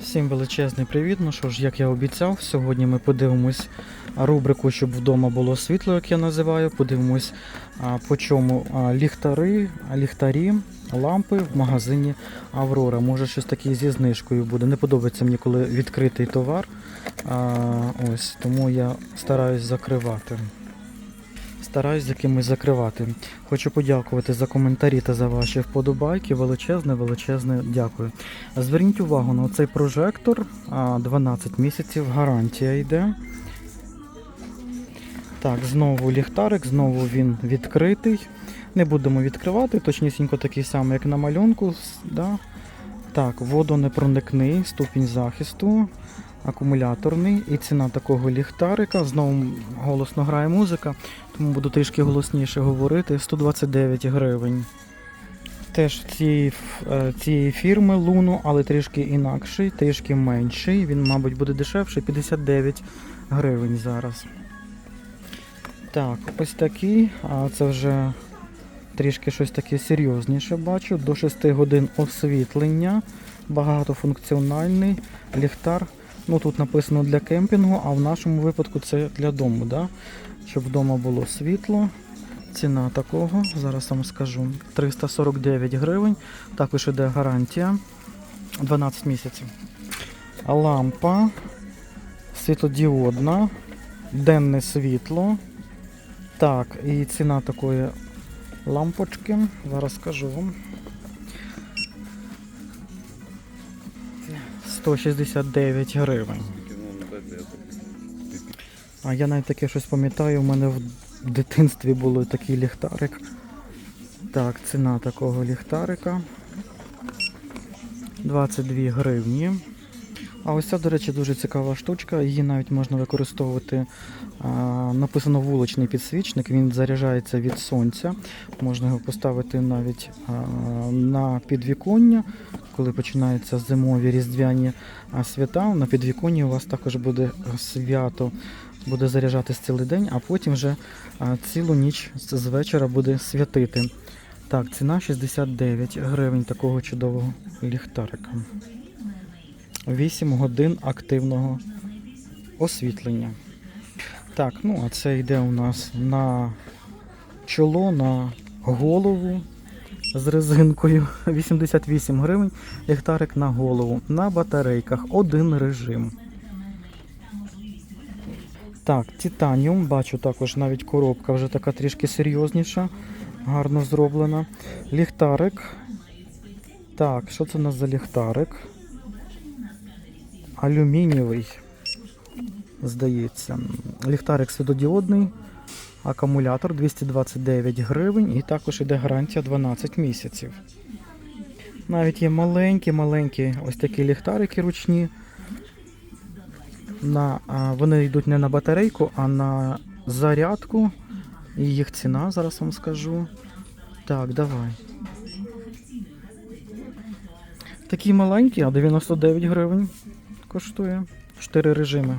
Всім величезний привіт. Ну що ж, як я обіцяв, сьогодні ми подивимось рубрику, щоб вдома було світло, як я називаю. Подивимось, по чому ліхтари, ліхтарі, лампи в магазині Аврора. Може, щось таке зі знижкою буде. Не подобається мені, коли відкритий товар. Ось, тому я стараюсь закривати. Стараюсь з якимось закривати. Хочу подякувати за коментарі та за ваші вподобайки. Величезне, величезне дякую. Зверніть увагу на цей прожектор. 12 місяців гарантія йде. Так, знову ліхтарик, знову він відкритий. Не будемо відкривати, точнісінько такий самий, як на малюнку. Да? Так, водонепроникний, ступінь захисту, акумуляторний і ціна такого ліхтарика. Знову голосно грає музика, тому буду трішки голосніше говорити. 129 гривень. Теж цієї, е, цієї фірми Луну, але трішки інакший, трішки менший. Він, мабуть, буде дешевший, 59 гривень зараз. Так, ось такий, а це вже трішки щось таке серйозніше бачу. До 6 годин освітлення, багатофункціональний ліхтар. Ну тут написано для кемпінгу, а в нашому випадку це для дому, да? щоб вдома було світло. Ціна такого, зараз вам скажу, 349 гривень. Також іде гарантія 12 місяців. Лампа світлодіодна, денне світло. Так, і ціна такої лампочки, зараз скажу вам. 169 гривень. А я навіть таке щось пам'ятаю, у мене в дитинстві був такий ліхтарик. Так, ціна такого ліхтарика. 22 гривні. А ось ця, до речі, дуже цікава штучка. Її навіть можна використовувати. Написано вуличний підсвічник, він заряджається від сонця. Можна його поставити навіть на підвіконня, коли починаються зимові різдвяні свята. На підвіконні у вас також буде свято, буде заряджатись цілий день, а потім вже цілу ніч з вечора буде святити. Так, ціна 69 гривень такого чудового ліхтарика. 8 годин активного освітлення. Так, ну а це йде у нас на чоло, на голову з резинкою. 88 гривень. Ліхтарик на голову. На батарейках один режим. Так, титаніум, бачу також навіть коробка вже така трішки серйозніша, гарно зроблена. Ліхтарик. Так, що це у нас за ліхтарик? Алюмінієвий, здається. Ліхтарик світодіодний, акумулятор 229 гривень і також іде гарантія 12 місяців. Навіть є маленькі-маленькі ось такі ліхтарики ручні. На, а, вони йдуть не на батарейку, а на зарядку. І їх ціна, зараз вам скажу. Так, давай. Такі маленькі, а 99 гривень коштує. 4 режими.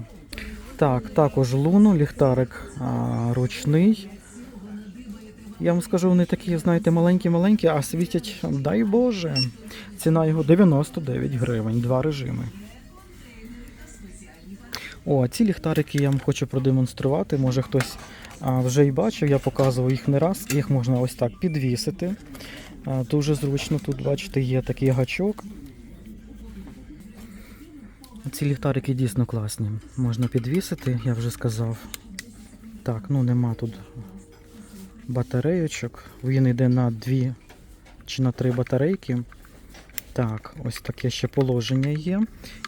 Так, також луну, ліхтарик а, ручний. Я вам скажу, вони такі, знаєте, маленькі-маленькі, а світять, дай Боже. Ціна його 99 гривень, два режими. О, ці ліхтарики я вам хочу продемонструвати. Може хтось а, вже і бачив, я показував їх не раз. Їх можна ось так підвісити. А, дуже зручно. Тут, бачите, є такий гачок. Ці ліхтарики дійсно класні. Можна підвісити, я вже сказав. Так, ну нема тут батарейочок. Він йде на дві чи на три батарейки. Так, ось таке ще положення є.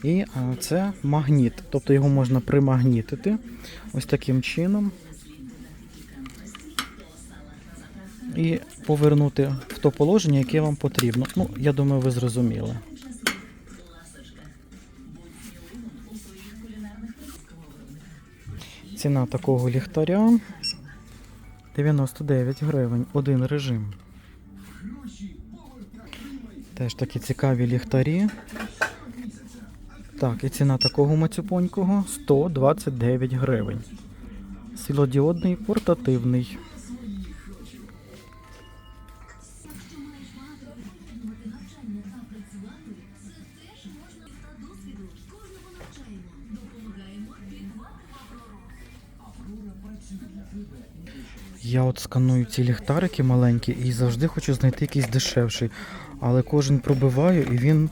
І а, це магніт. Тобто його можна примагнітити ось таким чином. І повернути в то положення, яке вам потрібно. Ну, я думаю, ви зрозуміли. Ціна такого ліхтаря 99 гривень, один режим. Теж такі цікаві ліхтарі. Так, і ціна такого мацюпонького 129 гривень. Свілодіодний портативний. Я от сканую ці ліхтарики маленькі і завжди хочу знайти якийсь дешевший. Але кожен пробиваю і він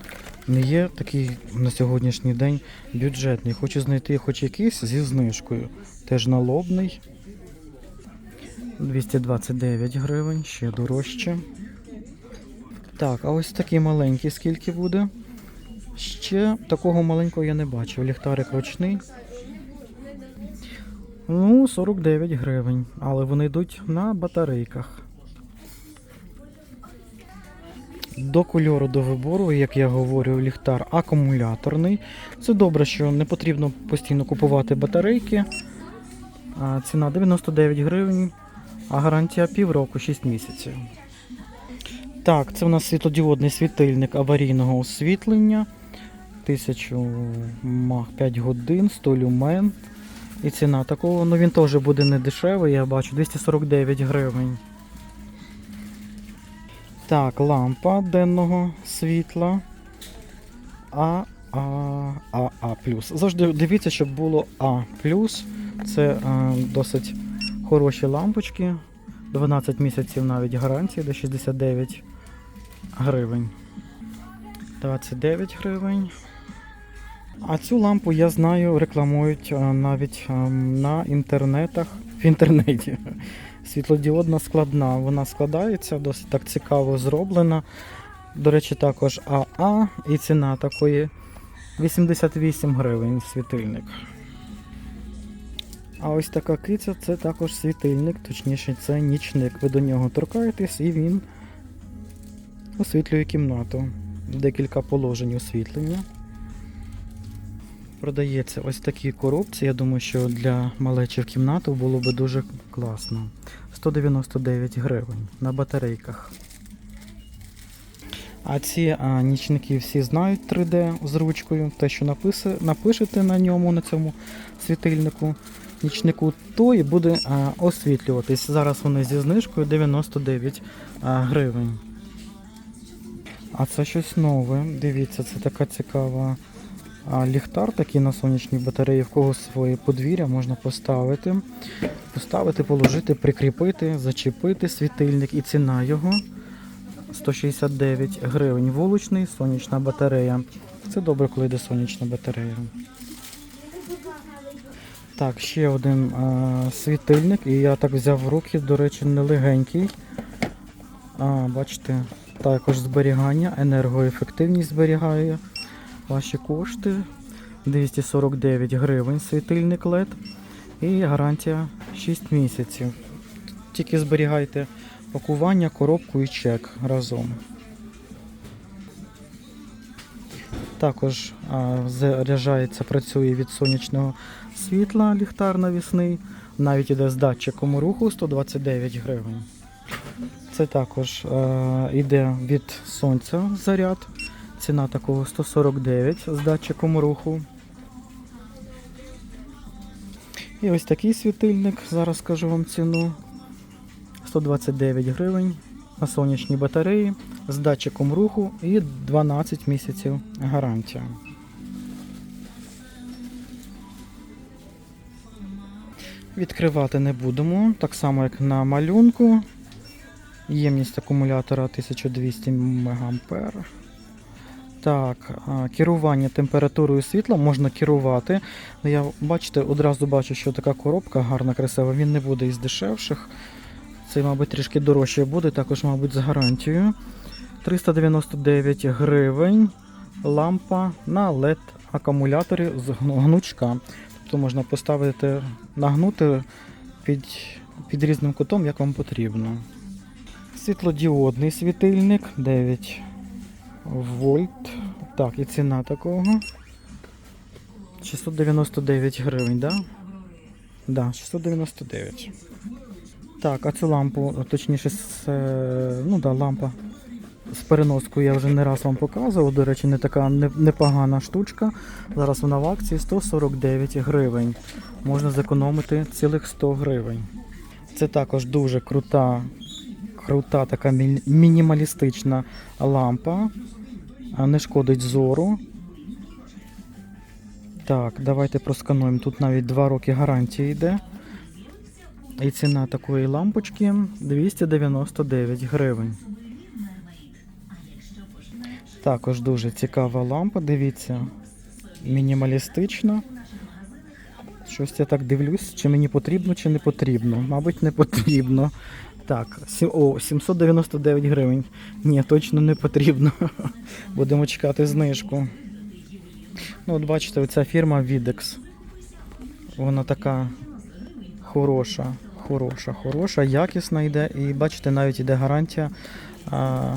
не є такий на сьогоднішній день бюджетний. Хочу знайти хоч якийсь зі знижкою. Теж налобний. 229 гривень, ще дорожче. Так, а ось такий маленький скільки буде? Ще такого маленького я не бачив. Ліхтарик ручний. Ну, 49 гривень, але вони йдуть на батарейках. До кольору до вибору, як я говорю, ліхтар акумуляторний. Це добре, що не потрібно постійно купувати батарейки. Ціна 99 гривень, а гарантія півроку 6 місяців. Так, це у нас світлодіодний світильник аварійного освітлення. 1000 мах 5 годин, 100 люмен. І ціна такого, ну він теж буде не дешевий, я бачу, 249 гривень. Так, лампа денного світла. А, А, А, А. Завжди дивіться, щоб було А плюс. Це а, досить хороші лампочки. 12 місяців навіть гарантії до 69 гривень. 29 гривень. А цю лампу я знаю, рекламують навіть на інтернетах. В інтернеті. Світлодіодна складна. Вона складається, досить так цікаво зроблена. До речі, також АА і ціна такої 88 гривень світильник. А ось така киця це також світильник, точніше, це нічник. Ви до нього торкаєтесь і він освітлює кімнату. Декілька положень освітлення. Продається ось такі коробці. Я думаю, що для малечі в було би дуже класно. 199 гривень на батарейках. А ці а, нічники всі знають 3D з ручкою. Те, що написи, напишете на ньому, на цьому світильнику, нічнику, то і буде а, освітлюватись. Зараз вони зі знижкою 99 а, гривень. А це щось нове. Дивіться, це така цікава ліхтар, такий на сонячній батареї, в кого своє подвір'я можна поставити. Поставити, положити, прикріпити, зачепити світильник і ціна його 169 гривень. Вуличний, сонячна батарея. Це добре, коли йде сонячна батарея. Так, ще один а, світильник, і я так взяв в руки, до речі, нелегенький. А, бачите, також зберігання, енергоефективність зберігає ваші кошти. 249 гривень світильник LED і гарантія 6 місяців. Тільки зберігайте пакування, коробку і чек разом. Також а, заряджається, працює від сонячного світла ліхтар навісний. Навіть іде з датчиком руху 129 гривень. Це також е, іде від сонця заряд. Ціна такого 149 з датчиком руху. І ось такий світильник, зараз скажу вам ціну. 129 гривень на сонячній батареї з датчиком руху і 12 місяців гарантія. Відкривати не будемо, так само як на малюнку. Ємність акумулятора 1200 мА. Так, керування температурою світла можна керувати. Ну, Я бачите, одразу бачу, що така коробка гарна, красива. Він не буде із дешевших. Цей, мабуть, трішки дорожче буде, також, мабуть, з гарантією. 399 гривень. Лампа на LED акумуляторі з гнучка. Тобто можна поставити, нагнути під, під різним кутом, як вам потрібно. Світлодіодний світильник 9 вольт. Так, і ціна такого. 699 гривень, да? Да, 699. Так, а цю лампу, точніше, з, е, ну да, лампа з переноскою я вже не раз вам показував. До речі, не така непогана штучка. Зараз вона в акції 149 гривень. Можна зекономити цілих 100 гривень. Це також дуже крута, крута така мінімалістична лампа. А Не шкодить зору. Так, давайте проскануємо. Тут навіть 2 роки гарантії йде. І ціна такої лампочки 299 гривень. Також дуже цікава лампа, дивіться, мінімалістична. Щось я так дивлюсь, чи мені потрібно, чи не потрібно. Мабуть, не потрібно. Так, о, 799 гривень. Ні, точно не потрібно. Будемо чекати знижку. Ну, от бачите, оця фірма Videx. Вона така хороша, хороша, хороша, якісна йде. І бачите, навіть йде гарантія а,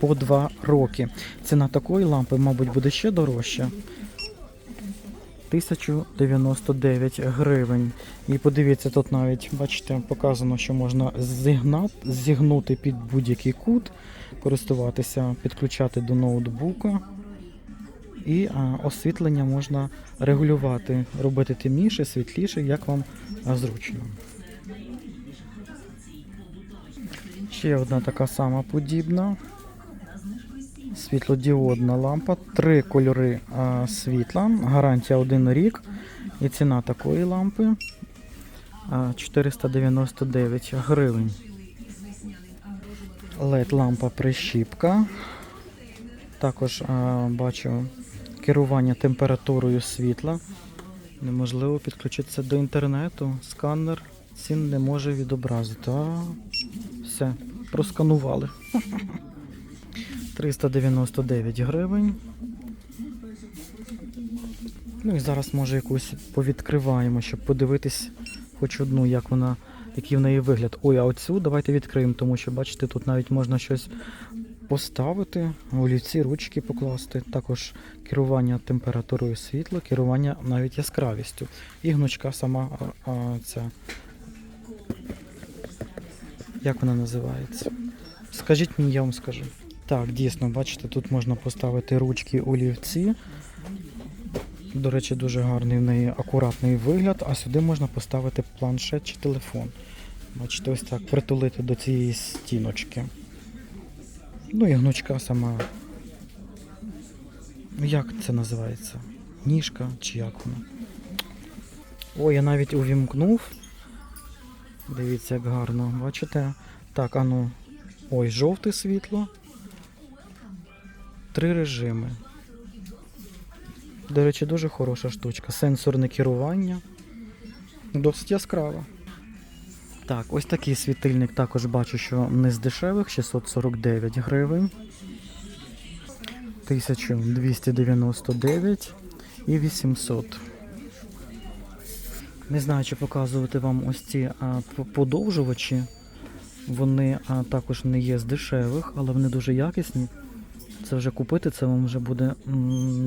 по 2 роки. Ціна такої лампи, мабуть, буде ще дорожча. 1099 гривень. І подивіться, тут навіть, бачите, показано, що можна зігнати, зігнути під будь-який кут, користуватися, підключати до ноутбука. І а, освітлення можна регулювати, робити темніше, світліше, як вам зручно. Ще одна така сама подібна. Світлодіодна лампа, три кольори а, світла, гарантія один рік. І ціна такої лампи а, 499 гривень. LED лампа прищіпка. Також а, бачу керування температурою світла. Неможливо підключитися до інтернету. Сканер цін не може відобразити. А, все, просканували. 399 гривень. Ну і зараз може якусь повідкриваємо, щоб подивитись хоч одну, як вона, який в неї вигляд. Ой, а оцю давайте відкриємо, тому що бачите, тут навіть можна щось поставити, олівці, ручки покласти. Також керування температурою світла, керування навіть яскравістю. І гнучка сама а, а, ця. Як вона називається? Скажіть мені, я вам скажу. Так, дійсно, бачите, тут можна поставити ручки олівці. До речі, дуже гарний в неї акуратний вигляд, а сюди можна поставити планшет чи телефон. Бачите, ось так притулити до цієї стіночки. Ну і гнучка сама. Ну, Як це називається? Ніжка чи як вона? О, я навіть увімкнув. Дивіться, як гарно, бачите? Так, ану. Ой, жовте світло. Три режими. До речі, дуже хороша штучка. Сенсорне керування. Досить яскрава. Так, ось такий світильник також бачу, що не з дешевих, 649 гривень. 1299 і 800. Не знаю, чи показувати вам ось ці а, подовжувачі. Вони а, також не є з дешевих, але вони дуже якісні. Це вже купити, це вам вже буде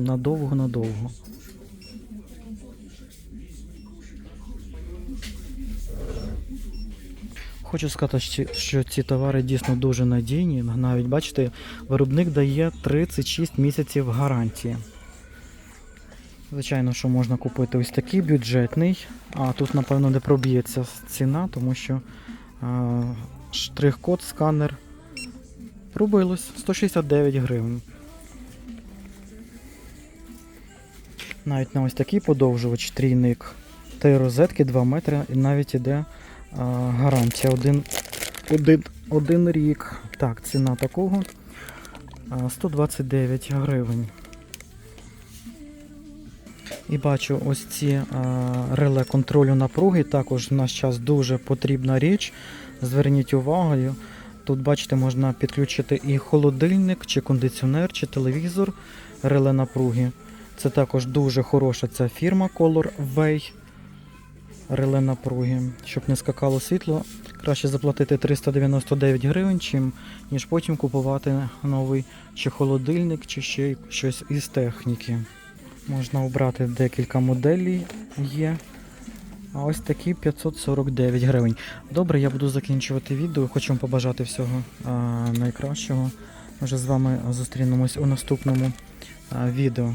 надовго-надовго. Хочу сказати, що- ці товари дійсно дуже надійні. Навіть бачите, виробник дає 36 місяців гарантії. Звичайно, що можна купити ось такий бюджетний, а тут, напевно, не проб'ється ціна, тому що а, штрих-код, сканер пробилось 169 гривень. Навіть на ось такий подовжувач трійник. Три розетки 2 метри і навіть іде а, гарантія один, один, один рік. Так, ціна такого 129 гривень. І бачу ось ці а, реле контролю напруги. Також в наш час дуже потрібна річ. Зверніть увагу. Тут, бачите, можна підключити і холодильник, чи кондиціонер, чи телевізор реле напруги. Це також дуже хороша ця фірма Color Way. Реле напруги. Щоб не скакало світло, краще заплатити 399 гривень, чим, ніж потім купувати новий чи холодильник, чи ще щось із техніки. Можна обрати декілька моделей є. А ось такі 549 гривень. Добре, я буду закінчувати відео. Хочу вам побажати всього а, найкращого. Вже з вами зустрінемось у наступному а, відео.